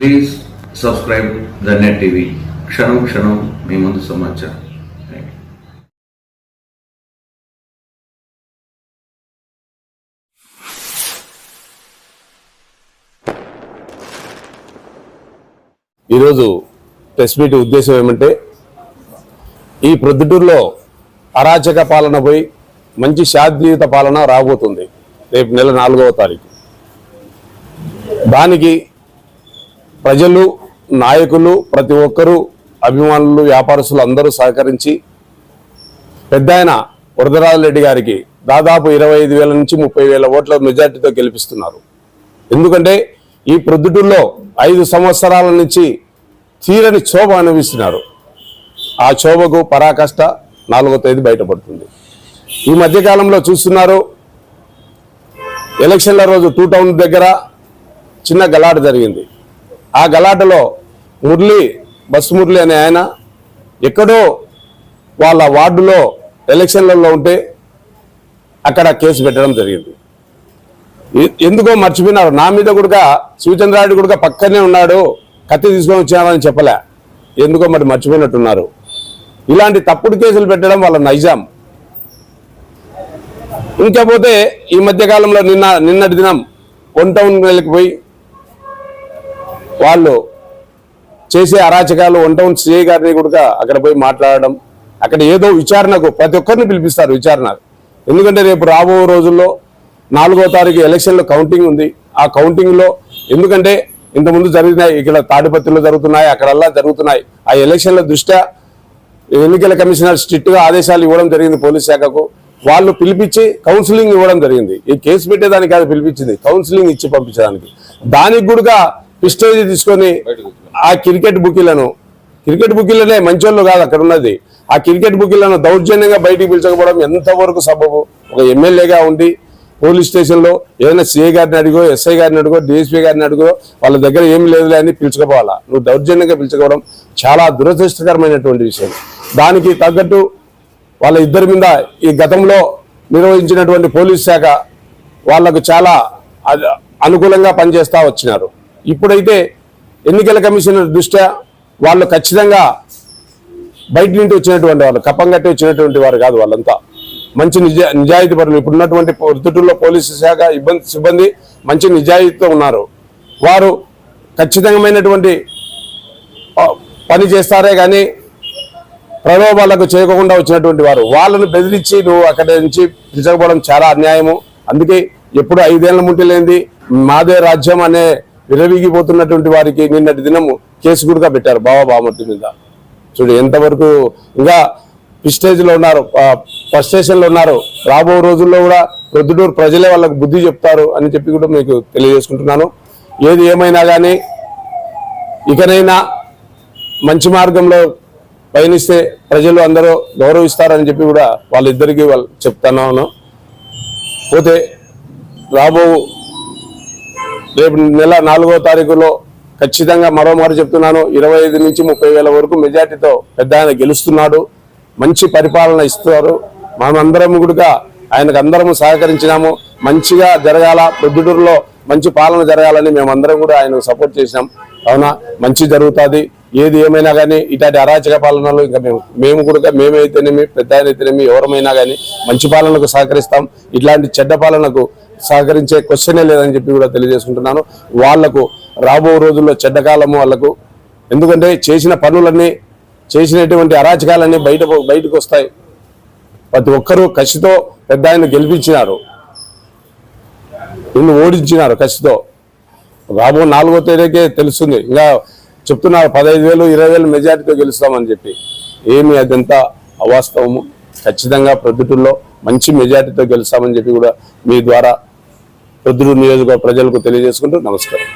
Please subscribe the net TV క్షణం క్షణం మీ ముందు సమాచారం. ఈరోజు ప్రెస్ మీట్ ఉద్దేశం ఏమంటే ఈ ప్రొద్దుటూరులో అరాచక పాలన పోయి మంచి శాంతియుత పాలన రాబోతుంది. రేపు నెల నాలుగవ తారీఖు. దానికి ప్రజలు నాయకులు ప్రతి ఒక్కరూ అభిమానులు వ్యాపారస్తులు అందరూ సహకరించి పెద్ద ఆయన వరదరాజరెడ్డి గారికి దాదాపు ఇరవై ఐదు వేల నుంచి ముప్పై వేల ఓట్ల మెజార్టీతో గెలిపిస్తున్నారు. ఎందుకంటే ఈ ప్రొద్దుటూరులో ఐదు సంవత్సరాల నుంచి తీరని క్షోభ అనుభవిస్తున్నారు. ఆ క్షోభకు పరాకాష్ట నాలుగో తేదీ బయటపడుతుంది. ఈ మధ్యకాలంలో చూస్తున్నారు ఎలక్షన్ల రోజు టూ టౌన్ దగ్గర చిన్న గలాట జరిగింది. ఆ గలాటలో మురళి బస్సు మురళి అనే ఆయన ఎక్కడో వాళ్ళ వార్డులో ఎలక్షన్లలో ఉంటే అక్కడ కేసు పెట్టడం జరిగింది. ఎందుకో మర్చిపోయినారు. నా మీద కూడా శివచంద్రారెడ్డి కూడా పక్కనే ఉన్నాడు కత్తి తీసుకొని వచ్చానని చెప్పలే. ఎందుకో మరి మర్చిపోయినట్టున్నారు. ఇలాంటి తప్పుడు కేసులు పెట్టడం వాళ్ళ నైజాం. ఇంకపోతే ఈ మధ్య కాలంలో నిన్న నిన్నటి దినం వన్ టౌన్ వెళ్ళిపోయి వాళ్ళు చేసే అరాచకాలు వన్ టౌన్ సిఐ గారిని కూడా అక్కడ పోయి మాట్లాడడం అక్కడ ఏదో విచారణకు ప్రతి ఒక్కరిని పిలిపిస్తారు విచారణ. ఎందుకంటే రేపు రాబో రోజుల్లో నాలుగో తారీఖు ఎలక్షన్లో కౌంటింగ్ ఉంది. ఆ కౌంటింగ్లో ఎందుకంటే ఇంతకుముందు జరిగినాయి ఇక్కడ తాడిపత్రిలో జరుగుతున్నాయి అక్కడల్లా జరుగుతున్నాయి. ఆ ఎలక్షన్ల దృష్ట్యా ఎన్నికల కమిషనర్ స్ట్రిక్ట్గా ఆదేశాలు ఇవ్వడం జరిగింది పోలీస్ శాఖకు. వాళ్ళు పిలిపించి కౌన్సిలింగ్ ఇవ్వడం జరిగింది. ఈ కేసు పెట్టేదానికి కాదు పిలిపించింది కౌన్సిలింగ్ ఇచ్చి పంపించడానికి దానికి కూడా పిస్టేజ్ తీసుకొని ఆ క్రికెట్ బుకీలను క్రికెట్ బుకీలనే మంచోళ్ళు కాదు అక్కడ ఉన్నది. ఆ క్రికెట్ బుకీలను దౌర్జన్యంగా బయటికి పిలిచకపోవడం ఎంతవరకు సబబు? ఒక ఎమ్మెల్యేగా ఉండి పోలీస్ స్టేషన్లో ఏదైనా సిఐ గారిని అడిగో ఎస్ఐ గారిని అడిగో డిఎస్పీ గారిని అడిగో వాళ్ళ దగ్గర ఏం లేదులే అని పిలుచుకోవాలా నువ్వు దౌర్జన్యంగా పిలుచుకోవడం చాలా దురదృష్టకరమైనటువంటి విషయం. దానికి తగ్గట్టు వాళ్ళ ఇద్దరి మీద ఈ గతంలో నిర్వహించినటువంటి పోలీస్ శాఖ వాళ్ళకు చాలా అనుకూలంగా పనిచేస్తా వచ్చినారు. ఇప్పుడైతే ఎన్నికల కమిషనర్ దృష్ట్యా వాళ్ళు ఖచ్చితంగా బయట నుండి వచ్చినటువంటి వాళ్ళు కప్పం కట్టి వచ్చినటువంటి వారు కాదు వాళ్ళంతా. మంచి నిజా నిజాయితీ పరులు. ఇప్పుడున్నటువంటి వృత్తుల్లో పోలీసు శాఖ ఇబ్బంది సిబ్బంది మంచి నిజాయితీతో ఉన్నారు. వారు ఖచ్చితమైనటువంటి పని చేస్తారే కానీ ప్రలోభాలకు చేయకుండా వచ్చినటువంటి వారు. వాళ్ళను బెదిరించి నువ్వు అక్కడ నుంచి పిలుచకపోవడం చాలా అన్యాయము. అందుకే ఎప్పుడు ఐదేళ్ళ ముంటి లేనిది మాదే రాజ్యం అనే విరవీగిపోతున్నటువంటి వారికి నిన్నటి దినము కేసు కూడా పెట్టారు బాబా బామర్తి మీద. చూడు ఎంతవరకు ఇంకా స్టేజ్లో ఉన్నారు ఫస్ట్ స్టేషన్లో ఉన్నారు. రాబో రోజుల్లో కూడా ప్రొద్దుటూరు ప్రజలే వాళ్ళకు బుద్ధి చెప్తారు అని చెప్పి కూడా మీకు తెలియజేసుకుంటున్నాను. ఏది ఏమైనా కానీ ఇకనైనా మంచి మార్గంలో పయనిస్తే ప్రజలు అందరూ గౌరవిస్తారని చెప్పి కూడా వాళ్ళిద్దరికీ వాళ్ళు చెప్తున్నాను పోతే రాబో రేపు నెల నాలుగో తారీఖులో ఖచ్చితంగా మరోమారు చెప్తున్నాను. ఇరవై ఐదు నుంచి ముప్పై వేల వరకు మెజార్టీతో పెద్ద ఆయన గెలుస్తున్నాడు. మంచి పరిపాలన ఇస్తారు. మనమందరం కూడా ఆయనకు అందరము సహకరించినాము. మంచిగా జరగాల ప్రొద్దుటూరులో మంచి పాలన జరగాలని మేమందరం కూడా ఆయన సపోర్ట్ చేసినాం. అవునా? మంచి జరుగుతుంది. ఏది ఏమైనా కానీ ఇట్లాంటి అరాచక పాలనలు ఇంకా మేము మేము కూడా మేమైతేనేమి పెద్ద ఆయన అయితేనేమి ఎవరమైనా కానీ మంచి పాలనకు సహకరిస్తాం. ఇట్లాంటి చెడ్డ పాలనకు సహకరించే క్వశ్చనే లేదని చెప్పి కూడా తెలియజేసుకుంటున్నాను. వాళ్ళకు రాబో రోజుల్లో చెడ్డకాలము వాళ్ళకు ఎందుకంటే చేసిన పనులన్నీ చేసినటువంటి అరాచకాలన్నీ బయట బయటకు వస్తాయి. ప్రతి ఒక్కరూ కసితో పెద్ద ఆయన గెలిపించినారు. నిన్ను ఓడించినారు కసితో. రాబో నాలుగో తేదీకే తెలుస్తుంది. ఇంకా చెప్తున్నారు పదహైదు వేలు ఇరవై వేలు మెజార్టీతో గెలుస్తామని చెప్పి. ఏమి అదంతా అవాస్తవము. ఖచ్చితంగా ప్రొద్దుటూరులో మంచి మెజార్టీతో గెలుస్తామని చెప్పి కూడా మీ ద్వారా ప్రొద్దుటూరు నియోజకవర్గ ప్రజలకు తెలియజేసుకుంటూ నమస్కారం.